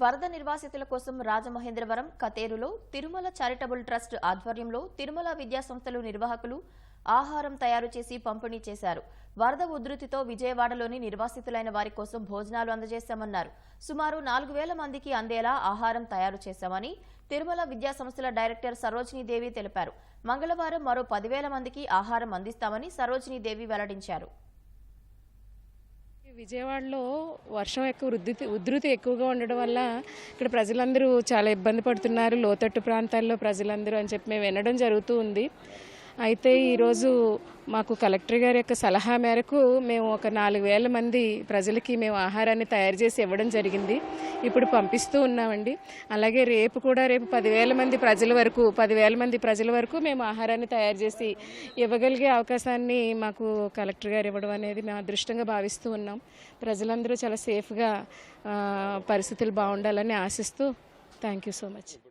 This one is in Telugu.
వరద నిర్వాసితుల కోసం రాజమహేంద్రవరం కతేరులో తిరుమల చారిటబుల్ ట్రస్ట్ ఆధ్వర్యంలో తిరుమల విద్యాసంస్థలు నిర్వాహకులు ఆహారం తయారు చేసి పంపిణీ చేశారు. వరద ఉధృతితో విజయవాడలోని నిర్వాసితులైన వారి కోసం భోజనాలు అందజేశామన్నారు. సుమారు నాలుగు వేల మందికి అందేలా ఆహారం తయారు చేశామని తిరుమల విద్యాసంస్థల డైరెక్టర్ సరోజినీదేవి తెలిపారు. మంగళవారం మరో పదివేల మందికి ఆహారం అందిస్తామని సరోజినీదేవి వెల్లడించారు. విజయవాడలో వర్షం ఎక్కువ ఉధృతి ఉధృతి ఎక్కువగా ఉండడం వల్ల ఇక్కడ ప్రజలందరూ చాలా ఇబ్బంది పడుతున్నారు. లోతట్టు ప్రాంతాల్లో ప్రజలందరూ అని చెప్పి మేము వినడం జరుగుతూ ఉంది. అయితే ఈరోజు మాకు కలెక్టర్ గారి యొక్క సలహా మేరకు మేము ఒక నాలుగు వేల మంది ప్రజలకి మేము ఆహారాన్ని తయారు చేసి ఇవ్వడం జరిగింది. ఇప్పుడు పంపిస్తూ ఉన్నామండి. అలాగే రేపు కూడా రేపు పదివేల మంది ప్రజల వరకు పదివేల మంది ప్రజల వరకు మేము ఆహారాన్ని తయారు చేసి ఇవ్వగలిగే అవకాశాన్ని మాకు కలెక్టర్ గారు ఇవ్వడం అనేది మేము అదృష్టంగా భావిస్తూ ఉన్నాం. ప్రజలందరూ చాలా సేఫ్గా పరిస్థితులు బాగుండాలని ఆశిస్తూ థ్యాంక్ యూ సో మచ్.